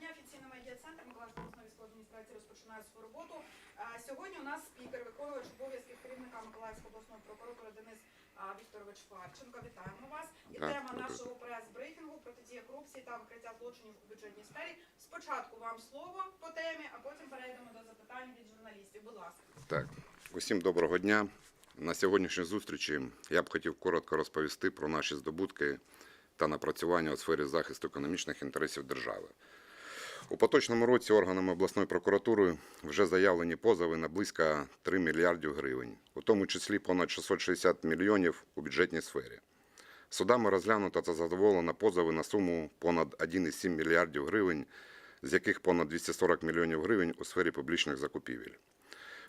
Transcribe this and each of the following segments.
дня. Офіційний медіа-центр Миколаївської обласної військової адміністрації розпочинає свою роботу. Сьогодні у нас спікер, виконувач обов'язків керівника Миколаївського обласного прокуратури Денис Вікторович Фарченко. Вітаємо вас. І тема нашого прес-брифінгу протидія корупції та викриття злочинів у бюджетній сфері. Спочатку вам слово по темі, а потім перейдемо до запитань від журналістів. Будь ласка. Так, усім доброго дня. На сьогоднішній зустрічі я б хотів коротко розповісти про наші здобутки та напрацювання у сфері захисту економічних інтересів держави. У поточному році органами обласної прокуратури вже заявлені позови на близько 3 мільярдів гривень, у тому числі понад 660 мільйонів у бюджетній сфері. Судами розглянуто та задоволено позови на суму понад 1,7 мільярдів гривень, з яких понад 240 мільйонів гривень у сфері публічних закупівель.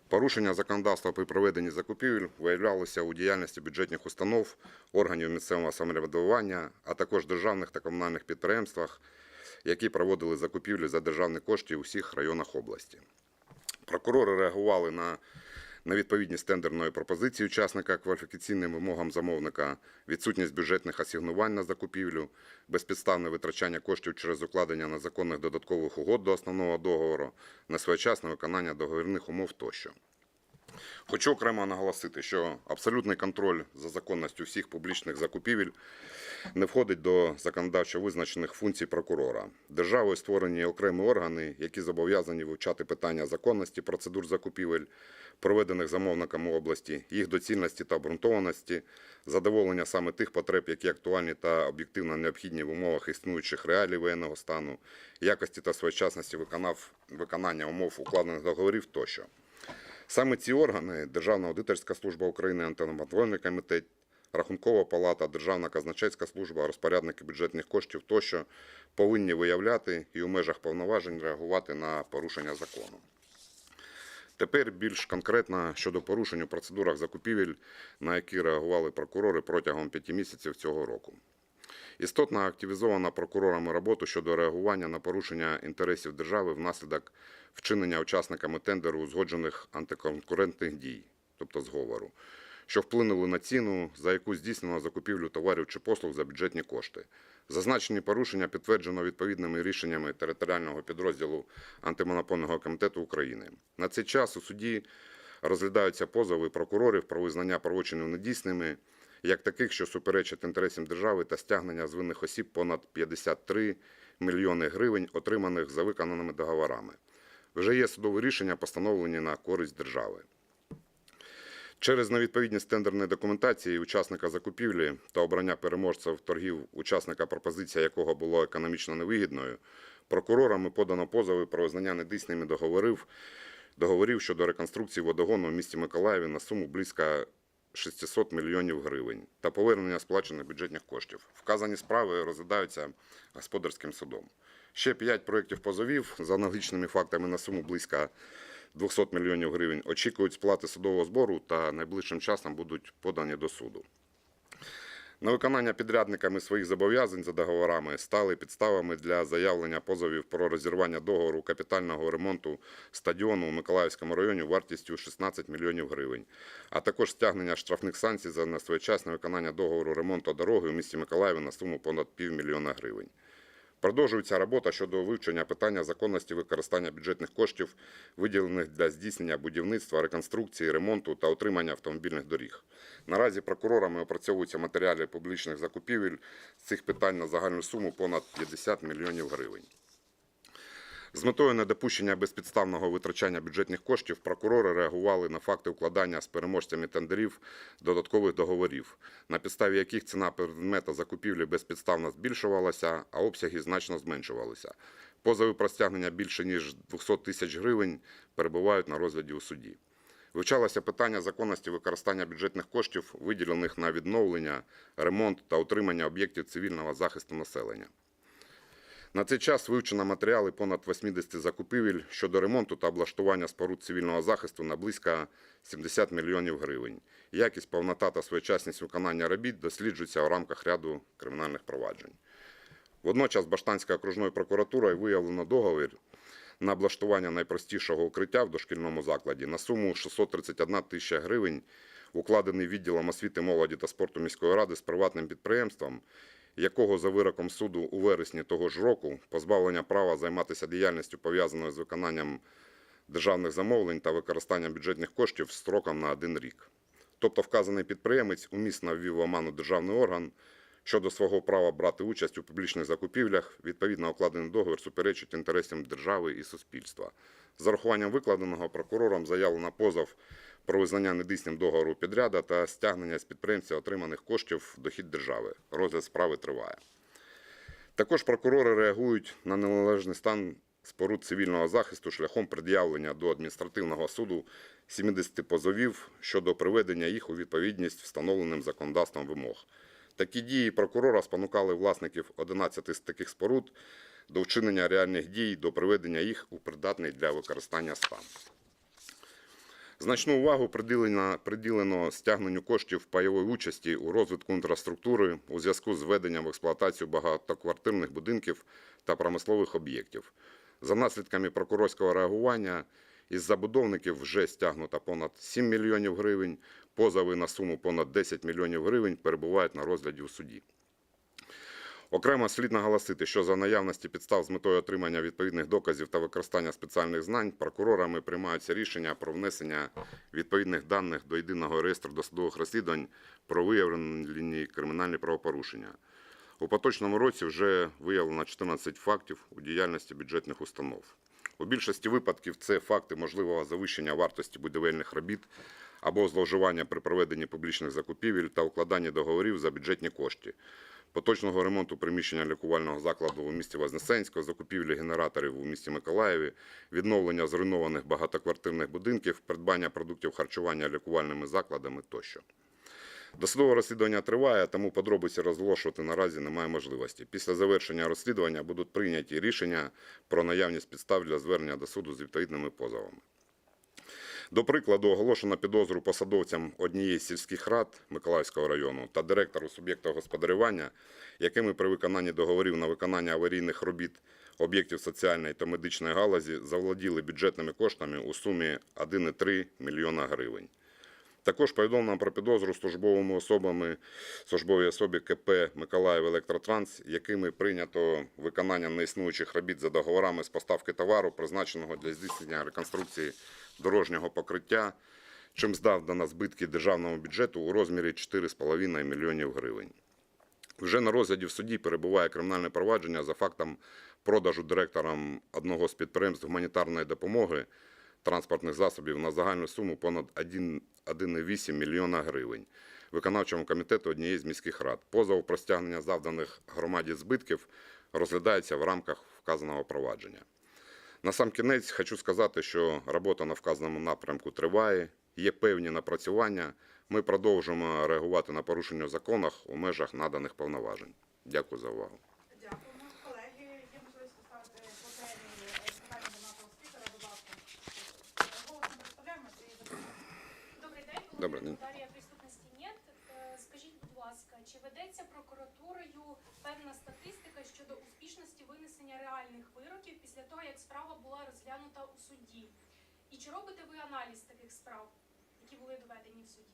Порушення законодавства при проведенні закупівель виявлялося у діяльності бюджетних установ, органів місцевого самоврядування, а також державних та комунальних підприємствах, які проводили закупівлі за державні кошти у всіх районах області. Прокурори реагували на невідповідність тендерної пропозиції учасника кваліфікаційним вимогам замовника, відсутність бюджетних асигнувань на закупівлю, безпідставне витрачання коштів через укладення незаконних додаткових угод до основного договору, несвоєчасне виконання договірних умов тощо. Хочу окремо наголосити, що абсолютний контроль за законністю всіх публічних закупівель не входить до законодавчо визначених функцій прокурора. Державою створені окремі органи, які зобов'язані вивчати питання законності процедур закупівель, проведених замовниками області, їх доцільності та обґрунтованості, задоволення саме тих потреб, які актуальні та об'єктивно необхідні в умовах існуючих реалій воєнного стану, якості та своєчасності виконав, виконання умов укладених договорів тощо. Саме ці органи Державна аудиторська служба України, антимонопольний комітет, Рахункова палата, Державна казначейська служба, розпорядники бюджетних коштів тощо повинні виявляти і у межах повноважень реагувати на порушення закону. Тепер більш конкретно щодо порушень у процедурах закупівель, на які реагували прокурори протягом п'яти місяців цього року. Істотно активізована прокурорами роботу щодо реагування на порушення інтересів держави внаслідок вчинення учасниками тендеру узгоджених антиконкурентних дій, тобто зговору, що вплинули на ціну, за яку здійснено закупівлю товарів чи послуг за бюджетні кошти. Зазначені порушення підтверджено відповідними рішеннями територіального підрозділу антимонопольного комітету України. На цей час у суді розглядаються позови прокурорів про визнання правочинів недійсними, як таких, що суперечать інтересам держави та стягнення з винних осіб понад 53 мільйони гривень, отриманих за виконаними договорами. Вже є судові рішення, постановлені на користь держави. Через невідповідність тендерної документації учасника закупівлі та обрання переможців торгів, учасника пропозиція якого було економічно невигідною, прокурорами подано позови про визнання недійсними договорів, договорів щодо реконструкції водогону в місті Миколаєві на суму близько 600 мільйонів гривень та повернення сплачених бюджетних коштів. Вказані справи розглядаються господарським судом. Ще п'ять проєктів позовів за аналогічними фактами на суму близько 200 мільйонів гривень очікують сплати судового збору та найближчим часом будуть подані до суду. На виконання підрядниками своїх зобов'язань за договорами стали підставами для заявлення позовів про розірвання договору капітального ремонту стадіону у Миколаївському районі вартістю 16 мільйонів гривень, а також стягнення штрафних санкцій за несвоєчасне виконання договору ремонту дороги у місті Миколаєві на суму понад півмільйона гривень. Продовжується робота щодо вивчення питання законності використання бюджетних коштів, виділених для здійснення будівництва, реконструкції, ремонту та утримання автомобільних доріг. Наразі прокурорами опрацьовуються матеріали публічних закупівель з цих питань на загальну суму понад 50 мільйонів гривень. З метою недопущення безпідставного витрачання бюджетних коштів прокурори реагували на факти укладання з переможцями тендерів додаткових договорів, на підставі яких ціна предмета закупівлі безпідставно збільшувалася, а обсяги значно зменшувалися. Позови про стягнення більше ніж 200 тисяч гривень перебувають на розгляді у суді. Вивчалося питання законності використання бюджетних коштів, виділених на відновлення, ремонт та утримання об'єктів цивільного захисту населення. На цей час вивчено матеріали понад 80 закупівель щодо ремонту та облаштування споруд цивільного захисту на близько 70 мільйонів гривень. Якість, повнота та своєчасність виконання робіт досліджуються у рамках ряду кримінальних проваджень. Водночас Баштанською окружною прокуратурою виявлено договір на облаштування найпростішого укриття в дошкільному закладі на суму 631 тисяча гривень, укладений відділом освіти, молоді та спорту міської ради з приватним підприємством, якого за вироком суду у вересні того ж року позбавлення права займатися діяльністю пов'язаною з виконанням державних замовлень та використанням бюджетних коштів строком на один рік. Тобто вказаний підприємець умісно ввів в оману державний орган щодо свого права брати участь у публічних закупівлях, відповідно укладений договір суперечить інтересам держави і суспільства. З урахуванням викладеного прокурором заяву на позов про визнання недійсним договору підряда та стягнення з підприємця отриманих коштів в дохід держави. Розгляд справи триває. Також прокурори реагують на неналежний стан споруд цивільного захисту шляхом пред'явлення до адміністративного суду 70 позовів щодо приведення їх у відповідність встановленим законодавством вимог. Такі дії прокурора спонукали власників 11 з таких споруд до вчинення реальних дій до приведення їх у придатний для використання стан. Значну увагу приділено, приділено стягненню коштів пайової участі у розвитку інфраструктури у зв'язку з введенням в експлуатацію багатоквартирних будинків та промислових об'єктів. За наслідками прокурорського реагування із забудовників вже стягнуто понад 7 мільйонів гривень, позови на суму понад 10 мільйонів гривень перебувають на розгляді у суді. Окремо слід наголосити, що за наявності підстав з метою отримання відповідних доказів та використання спеціальних знань прокурорами приймаються рішення про внесення відповідних даних до єдиного реєстру досудових розслідувань про виявлені кримінальні правопорушення. У поточному році вже виявлено 14 фактів у діяльності бюджетних установ. У більшості випадків це факти можливого завищення вартості будівельних робіт або зловживання при проведенні публічних закупівель та укладанні договорів за бюджетні кошти, поточного ремонту приміщення лікувального закладу у місті Вознесенську, закупівлі генераторів у місті Миколаєві, відновлення зруйнованих багатоквартирних будинків, придбання продуктів харчування лікувальними закладами тощо. Досудове розслідування триває, тому подробиці розголошувати наразі немає можливості. Після завершення розслідування будуть прийняті рішення про наявність підстав для звернення до суду з відповідними позовами. До прикладу, оголошено підозру посадовцям однієї з сільських рад Миколаївського району та директору суб'єкта господарювання, якими при виконанні договорів на виконання аварійних робіт об'єктів соціальної та медичної галузі заволоділи бюджетними коштами у сумі 1,3 мільйона гривень. Також повідомлено про підозру службовими особами службовій особі КП Миколаїв Електротранс, якими прийнято виконання неіснуючих робіт за договорами з поставки товару, призначеного для здійснення реконструкції дорожнього покриття, чим здавдано збитки державному бюджету у розмірі 4,5 мільйонів гривень. Вже на розгляді в суді перебуває кримінальне провадження за фактом продажу директором одного з підприємств гуманітарної допомоги транспортних засобів на загальну суму понад 1,8 мільйона гривень виконавчому комітету однієї з міських рад. Позов про стягнення завданих громаді збитків розглядається в рамках вказаного провадження. На сам кінець хочу сказати, що робота на вказаному напрямку триває, є певні напрацювання. Ми продовжуємо реагувати на порушення в законах у межах наданих повноважень. Дякую за увагу. Дякуємо. Колеги, є можливість поставити окремі е, питання до нашого спікера, будь ласка. Голосом представляємо. Добрий день, Добрий день. Дар'я преступності нет. Е, Скажіть, будь ласка, чи ведеться прокуратурою певна статистика щодо успішності винесення реальних вироків після того, як справа була розглянута у суді? І чи робите ви аналіз таких справ, які були доведені в суді?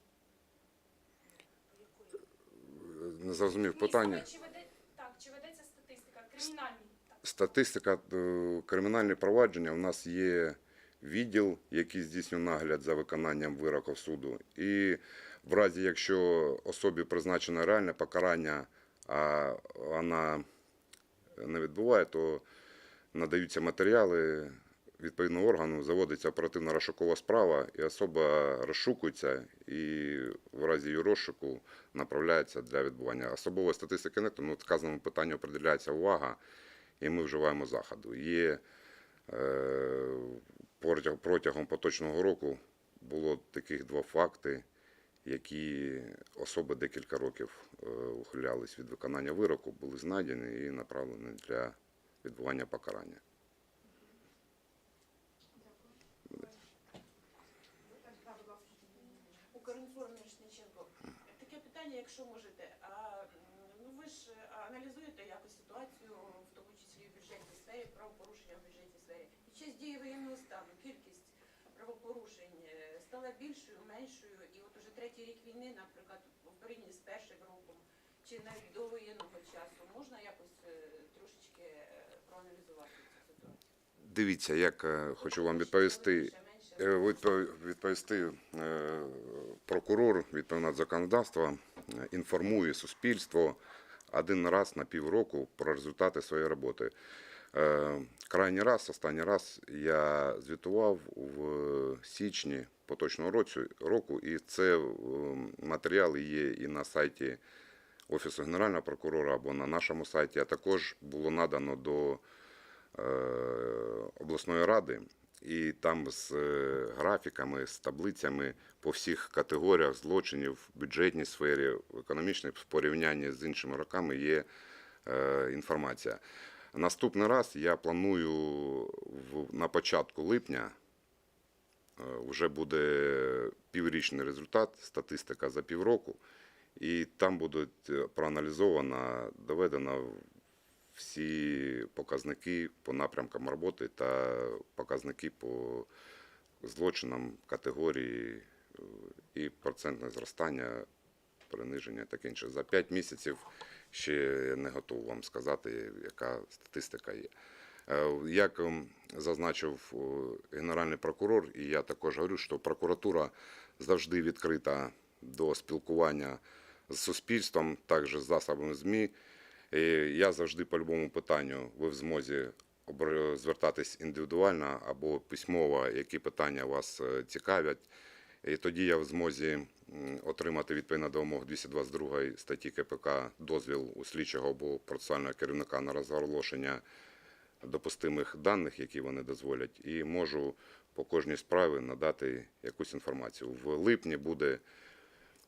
Не зрозумів Ні, питання. саме, Чи веде... Так, чи ведеться статистика? Кримінальні. Так. Статистика е, кримінальні провадження. У нас є відділ, який здійснює нагляд за виконанням вироку суду. І в разі, якщо особі призначено реальне покарання, а вона не відбуває, то надаються матеріали відповідного органу, заводиться оперативно розшукова справа, і особа розшукується і в разі її розшуку направляється для відбування. Особової статистики не, тому вказаному питанню определяється увага, і ми вживаємо заходу. Є е, протягом, протягом поточного року було таких два факти, які особи декілька років е, ухилялись від виконання вироку, були знайдені і направлені для відбування покарання. Так, да, будь ласка. Укрінформ Мірошниченко. Таке питання, якщо можете. А ну ви ж е, аналізуєте якось ситуацію, в тому числі в бюджетній сфері, правопорушення в бюджетній сфері. Під час дії воєнного стану кількість правопорушень е, стала більшою, меншою, і от уже третій рік війни, наприклад, в порівнянні з першим роком, чи навіть до воєнного часу можна якось е, трошечки проаналізувати цю ситуацію? Дивіться, як хочу вам відповісти. Е, відпо- Відповісти е, прокурор відповідно законодавства е, інформує суспільство один раз на півроку про результати своєї роботи. Крайній раз, останній раз я звітував в січні поточного року, і це матеріали є і на сайті Офісу Генерального прокурора або на нашому сайті, а також було надано до обласної ради, і там з е, графіками, з таблицями по всіх категоріях злочинів в бюджетній сфері, в економічній в порівнянні з іншими роками є е, інформація. Наступний раз я планую на початку липня. е, Вже буде піврічний результат, статистика за півроку, і там буде проаналізовано, доведено всі показники по напрямкам роботи та показники по злочинам категорії е, і процентне зростання, приниження таке інше. За 5 місяців ще не готов вам сказати, яка статистика є. Е, Як ем, зазначив е, генеральний прокурор, і я також говорю, що прокуратура завжди відкрита до спілкування з суспільством, також з засобами ЗМІ. І я завжди по будь-якому питанню ви в змозі звертатись індивідуально або письмово, які питання вас е, цікавлять. І тоді я в змозі отримати відповідно до вимог 222 статті КПК дозвіл у слідчого або процесуального керівника на розголошення допустимих даних, які вони дозволять, і можу по кожній справі надати якусь інформацію. В липні буде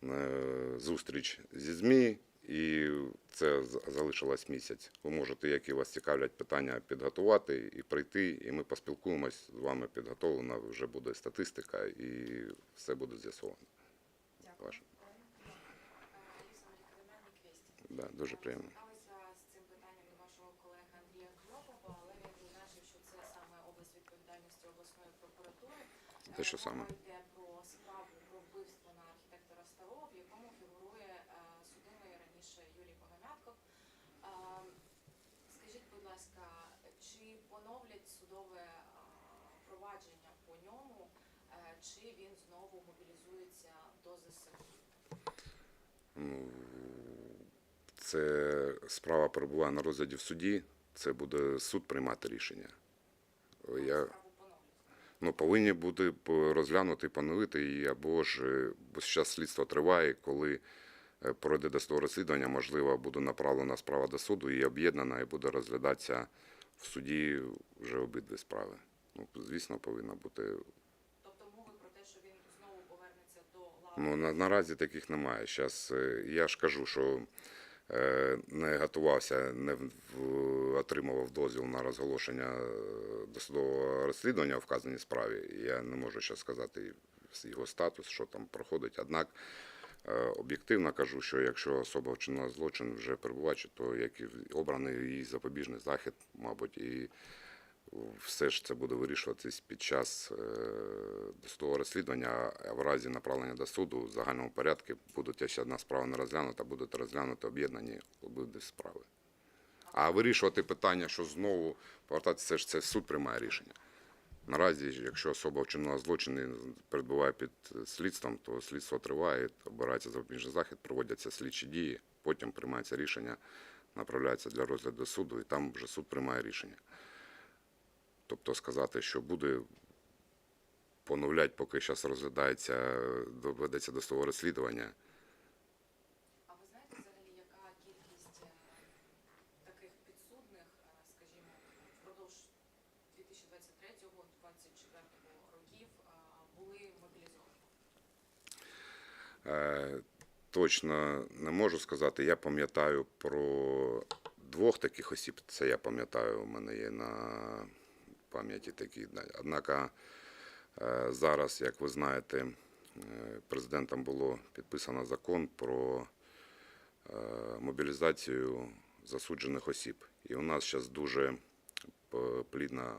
е, зустріч зі ЗМІ, і це залишилось місяць. Ви можете, які вас цікавлять питання, підготувати і прийти, і ми поспілкуємось з вами. Підготовлена вже буде статистика, і все буде з'ясовано. Дякую. Вісті. Да, дуже приємно. Зверталися з цим питанням до вашого колеги Андрія Кльопова, але він зазначив, що це саме область відповідальності обласної прокуратури. Це що Е, саме? Мова йде про справу про вбивство на архітектора Ставова, в якому фігурує е, судимий раніше Юрій Богомятков. Е, Скажіть, будь ласка, чи поновлять судове е, провадження по ньому, е, чи він знову мобілізується до ЗСУ? Ну, це справа перебуває на розгляді в суді. Це буде суд приймати рішення. Я, ну, повинні бути розглянути, поновити її, або ж, е, бо зараз слідство триває, коли пройде досудове розслідування, можливо, буде направлена справа до суду і об'єднана, і буде розглядатися в суді вже обидві справи. Ну, звісно, повинна бути Тобто мови про те, що він знову повернеться до лави. Ну, на, наразі таких немає. Щас, е, я ж кажу, що е, не готувався, не в- в- отримував дозвіл на розголошення е, досудового розслідування у вказаній справі. Я не можу зараз сказати його статус, що там проходить. Однак об'єктивно кажу, що якщо особа вчинила злочин вже перебуваючи, то як і обраний її запобіжний захід, мабуть, і все ж це буде вирішуватись під час е, досудового розслідування, а в разі направлення до суду в загальному порядку будуть, якщо одна справа не розглянута, будуть розглянути об'єднані обидві справи. А вирішувати питання, що знову повертатися, це ж це суд приймає рішення. Наразі, якщо особа вчинила злочин і перебуває під слідством, то слідство триває, обирається запобіжний захід, проводяться слідчі дії, потім приймається рішення, направляється для розгляду суду, і там вже суд приймає рішення. Тобто сказати, що буде поновлять, поки зараз розглядається, доведеться до свого розслідування. А ви знаєте взагалі, яка кількість е, таких підсудних, е, скажімо, впродовж 2023-2024 років е, були мобілізовані? Е, Точно не можу сказати. Я пам'ятаю про двох таких осіб. Це я пам'ятаю, у мене є на пам'яті такі. Однак е, зараз, як ви знаєте, е, президентом було підписано закон про е, мобілізацію засуджених осіб. І у нас зараз дуже плідна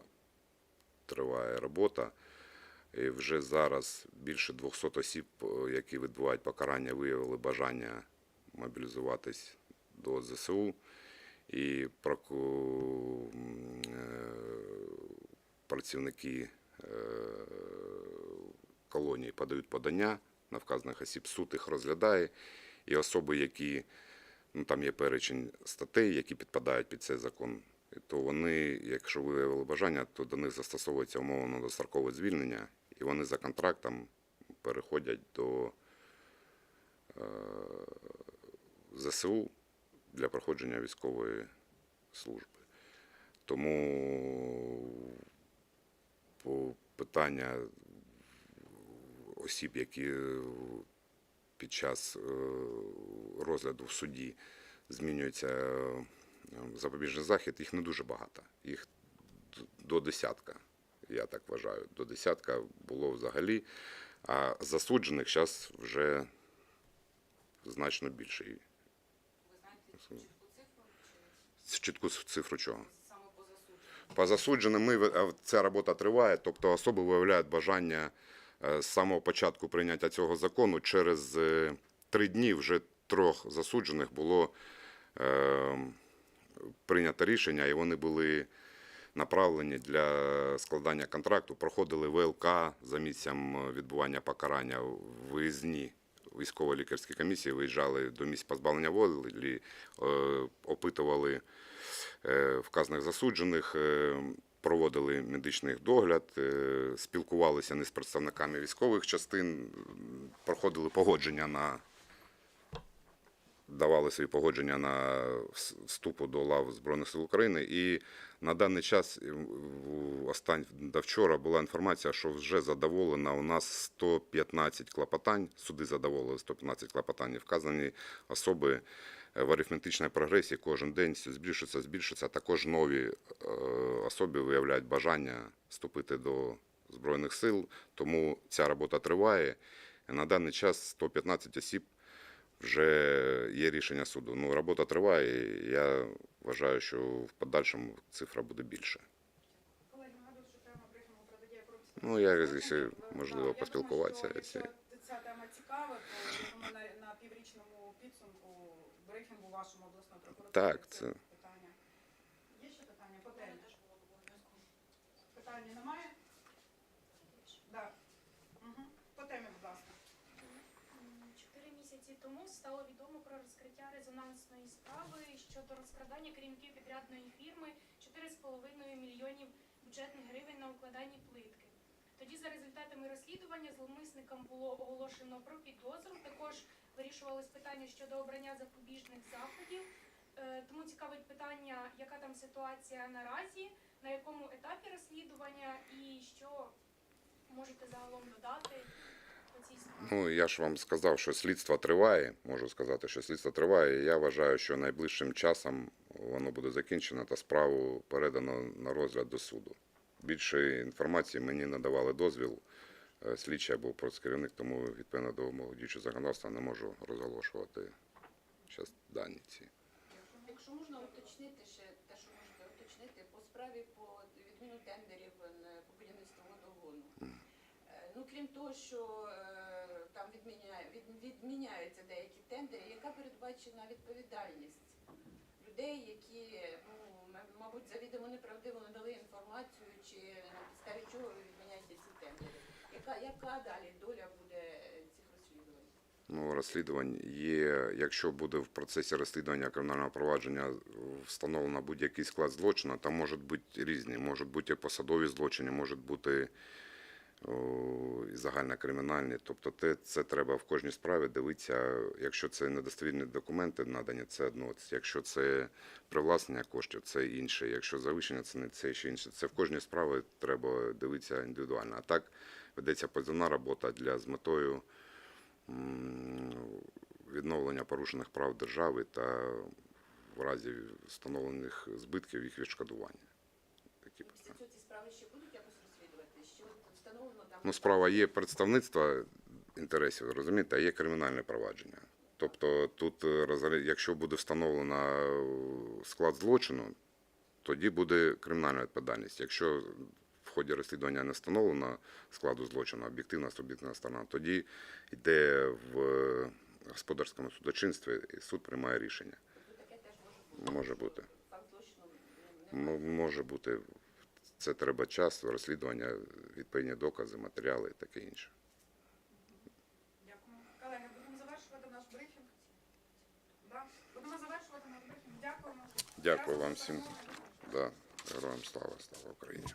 триває робота. Вже зараз більше 200 осіб, е, які відбувають покарання, виявили бажання мобілізуватись до ЗСУ, і е, працівники е, колонії подають подання на вказаних осіб, суд їх розглядає, і особи, які ну там є перечень статей, які підпадають під цей закон, то вони, якщо виявили бажання, то до них застосовується умовно дострокове звільнення, і вони за контрактом переходять до е, ЗСУ для проходження військової служби. Тому по питання осіб, які під час е, розгляду в суді змінюється е, запобіжний захід, їх не дуже багато. Їх до десятка, я так вважаю. До десятка було взагалі, а засуджених зараз вже значно більше. Ви знаєте чітку цифру Чітку цифру чого? саме по засудженню? По засудженим ми ця робота триває, тобто особи виявляють бажання е, з самого початку прийняття цього закону. Через е, три дні вже трьох засуджених було е, прийнято рішення, і вони були направлені для складання контракту, проходили ВЛК за місцем відбування покарання в виїзні. Військово-лікарські комісії виїжджали до місць позбавлення волі, е, опитували е, вказаних засуджених, е, проводили медичний догляд, е, спілкувалися не з представниками військових частин, проходили погодження на давали свої погодження на вступу до лав Збройних сил України. І на даний час остань до вчора була інформація, що вже задоволено у нас 115 клопотань. Суди задоволили 115 клопотань. І Вказані особи в арифметичній прогресії кожен день збільшується, збільшується. Також нові е, особи виявляють бажання вступити до Збройних сил, тому ця робота триває. На даний час 115 осіб вже є рішення суду. Ну, робота триває, і я вважаю, що в подальшому цифра буде більше. Ну, я, якщо можливо, поспілкуватися, Я думаю, що якщо- ця тема цікава, то на, на піврічному підсумку брифінгу вашому обласної прокуратури. Так, це- питання. Є ще питання по темі? Питання немає? Так. Угу. По темі, будь ласка. М, Чотири місяці тому стало відомо про розкриття резонансної справи щодо розкрадання керівників підрядної фірми 4,5 мільйонів бюджетних гривень на укладанні плитки. Тоді за результатами розслідування зловмисникам було оголошено про підозру. Також вирішувалось питання щодо обрання запобіжних заходів. Е, Тому цікавить питання, яка там ситуація наразі, на якому етапі розслідування і що можете загалом додати. Ну, я ж вам сказав, що слідство триває. Можу сказати, що слідство триває. Я вважаю, що найближчим часом воно буде закінчено та справу передано на розгляд до суду. Більше інформації мені надавали дозвіл. е, Слідчий або керівник, тому відповідно до мого діючого законодавства не можу розголошувати зараз дані ці. Якщо можна уточнити ще те, що можете уточнити по справі по відміну тендерів на- по будівництву водогону. Е, Ну крім того, що е, там відміняє, від, відміняються деякі тендери, яка передбачена відповідальність людей, які ну мабуть завідомо неправдиво надали інформацію, чи на підставі чого ви відміняєте ці тендери? Яка яка далі доля буде цих розслідувань? Ну, розслідувань є. Якщо буде в процесі розслідування кримінального провадження встановлено будь-який склад злочину, там можуть бути різні, можуть бути посадові злочини, можуть бути і загальнокримінальні. Тобто те, це треба в кожній справі дивитися, якщо це недостовірні документи надані, це одно. Якщо це привласнення коштів, це інше. Якщо завищення, це не це ще інше. Це в кожній справі треба дивитися індивідуально. А так ведеться позивна робота для з метою відновлення порушених прав держави та в разі встановлених збитків їх відшкодування. Такі Після питання. цього ці справи ще будуть якось розслідувати? Ще от встановлено там Ну, справа є представництво інтересів, розумієте, а є кримінальне провадження. Тобто тут, е, якщо буде встановлено е, склад злочину, тоді буде кримінальна відповідальність. Якщо в ході розслідування не встановлено складу злочину, об'єктивна суб'єктивна сторона, тоді йде в е, господарському судочинстві і суд приймає рішення. Таке Може бути. факт злочину немає. М- Може бути. Це треба час, розслідування, відповідні докази, матеріали і таке інше. Дякую. Колеги, будемо завершувати наш брифінг. Да? Будемо завершувати наш брифінг. Дякуємо. Дякую вам всім. Да. Героям слава, слава Україні.